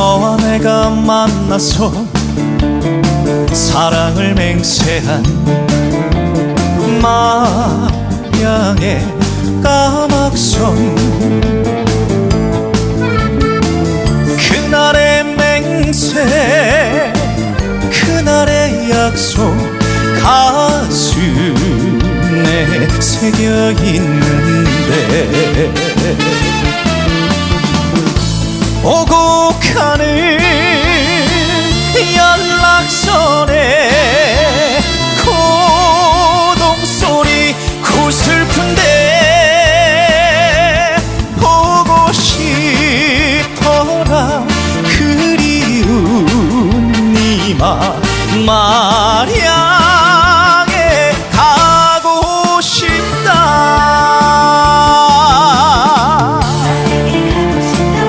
너와 내가 만나서 사랑을 맹세한 마양의 까막선. 그날의 맹세 그날의 약속 가슴에 새겨 있는데. 오고 가는 연락선에 고동소리 구슬픈데 보고 싶어라. 그리운 이마